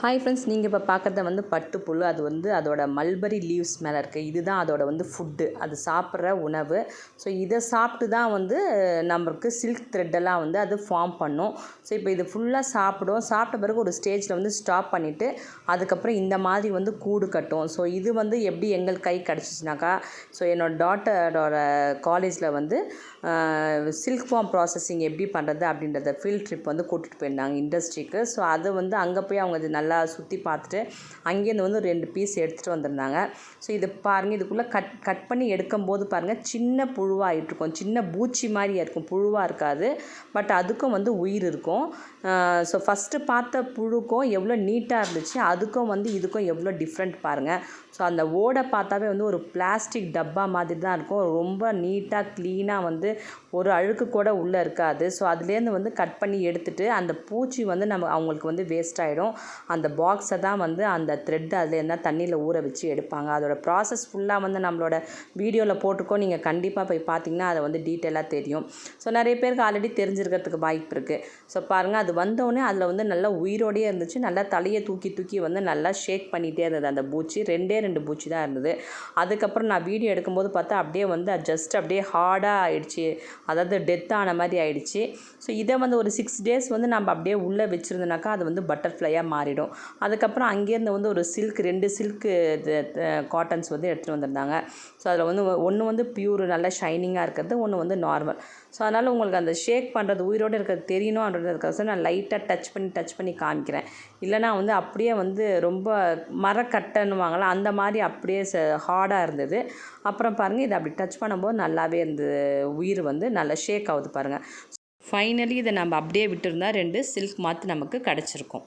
Hi friends நீங்கள் இப்போ பார்க்குறது வந்து பட்டுப்புழு அது வந்து அதோட மல்பரி லீவ்ஸ் மேலே இருக்குது இதுதான் அதோட வந்து ஃபுட்டு அது சாப்பிட்ற உணவு. ஸோ இதை சாப்பிட்டு தான் வந்து நம்மளுக்கு சில்க் த்ரெட்டெல்லாம் வந்து அது ஃபார்ம் பண்ணும். ஸோ இப்போ இது ஃபுல்லாக சாப்பிடும். சாப்பிட்ட பிறகு ஒரு ஸ்டேஜில் வந்து ஸ்டாப் பண்ணிவிட்டு அதுக்கப்புறம் இந்த மாதிரி வந்து கூடு கட்டும். ஸோ இது வந்து எப்படி எங்கள் கை கிடச்சிச்சினாக்கா ஸோ என்னோடய டாட்டரோட காலேஜில் வந்து சில்க் ஃபார்ம் ப்ராசஸிங் எப்படி பண்ணுறது அப்படின்றத ஃபீல்ட் ட்ரிப் வந்து கூட்டிகிட்டு போயிருந்தாங்க இண்டஸ்ட்ரிக்கு ஸோ அது வந்து அங்கே போய் அவங்க இது நல்லா சுற்றி பார்த்துட்டு அங்கேருந்து வந்து ரெண்டு பீஸ் எடுத்துகிட்டு வந்திருந்தாங்க. ஸோ இது பாருங்கள் இதுக்குள்ளே கட் கட் பண்ணி எடுக்கும்போது பாருங்கள் சின்ன புழுவாகிட்டு இருக்கும் சின்ன பூச்சி மாதிரியா இருக்கும். புழுவாக இருக்காது. பட் அதுக்கும் வந்து உயிர் இருக்கும். ஸோ ஃபஸ்ட்டு பார்த்த புழுக்கும் எவ்வளோ நீட்டாக இருந்துச்சு. அதுக்கும் வந்து இதுக்கும் எவ்வளோ டிஃப்ரெண்ட் பாருங்கள் ஸோ அந்த ஓடை பார்த்தாவே வந்து ஒரு பிளாஸ்டிக் டப்பா மாதிரி தான் இருக்கும். ரொம்ப நீட்டாக க்ளீனாக வந்து ஒரு அழுக்கு கூட உள்ளே இருக்காது. ஸோ அதுலேருந்து வந்து கட் பண்ணி எடுத்துகிட்டு அந்த பூச்சி வந்து நம்ம அவங்களுக்கு வந்து வேஸ்ட் ஆகிடும் அந்த பாக்ஸை தான் வந்து அந்த த்ரெட் அதில் இருந்தால் தண்ணியில் ஊற வச்சு எடுப்பாங்க. அதோடய ப்ராசஸ் ஃபுல்லாக வந்து நம்மளோட வீடியோவில் போட்டிருக்கோம். நீங்கள் கண்டிப்பாக போய் பார்த்தீங்கன்னா அதை வந்து டீட்டெயிலாக தெரியும். ஸோ நிறைய பேருக்கு ஆல்ரெடி தெரிஞ்சிருக்கிறதுக்கு வாய்ப்பு இருக்குது ஸோ பாருங்கள் அது வந்தோடனே அதில் வந்து நல்லா உயிரோடையே இருந்துச்சு. நல்லா தலையை தூக்கி தூக்கி வந்து நல்லா ஷேக் பண்ணிகிட்டே இருந்தது அந்த பூச்சி. ரெண்டே ரெண்டு பூச்சி தான் இருந்தது. அதுக்கப்புறம் நான் வீடியோ எடுக்கும்போது பார்த்தா அப்படியே வந்து ஜஸ்ட் அப்படியே ஹார்டாக ஆயிடுச்சு. அதாவது டெத் ஆன மாதிரி ஆயிடுச்சு. ஸோ இதை வந்து ஒரு சிக்ஸ் டேஸ் வந்து நம்ம அப்படியே உள்ளே வச்சுருந்தோனாக்கா அது வந்து பட்டர்ஃப்ளையாக மாறிடும். அதுக்கப்புறம் அங்கேருந்து வந்து ஒரு சில்க் ரெண்டு சில்க்கு காட்டன்ஸ் வந்து எடுத்துகிட்டு வந்திருந்தாங்க. ஸோ அதில் வந்து ஒன்று வந்து பியூர் நல்லா ஷைனிங்காக இருக்கிறது ஒன்று வந்து நார்மல் ஸோ அதனால் உங்களுக்கு அந்த ஷேக் பண்ணுறது உயிரோடு இருக்கிறது தெரியணுன்றதுக்கோசரம் நான் லைட்டாக டச் பண்ணி டச் பண்ணி காமிக்கிறேன். இல்லைனா வந்து அப்படியே வந்து ரொம்ப மரக்கட்டைன்னுவாங்கள அந்த மாதிரி அப்படியே ச ஹார்டாக இருந்தது. அப்புறம் பாருங்கள் இதை அப்படி டச் பண்ணும்போது நல்லாவே இருந்தது உயிர் வந்து நல்லா ஷேக் ஆகுது பாருங்கள் ஃபைனலி இதை நம்ம அப்படியே விட்டுருந்தா ரெண்டு சில்க் மாற்று நமக்கு கிடச்சிருக்கும்.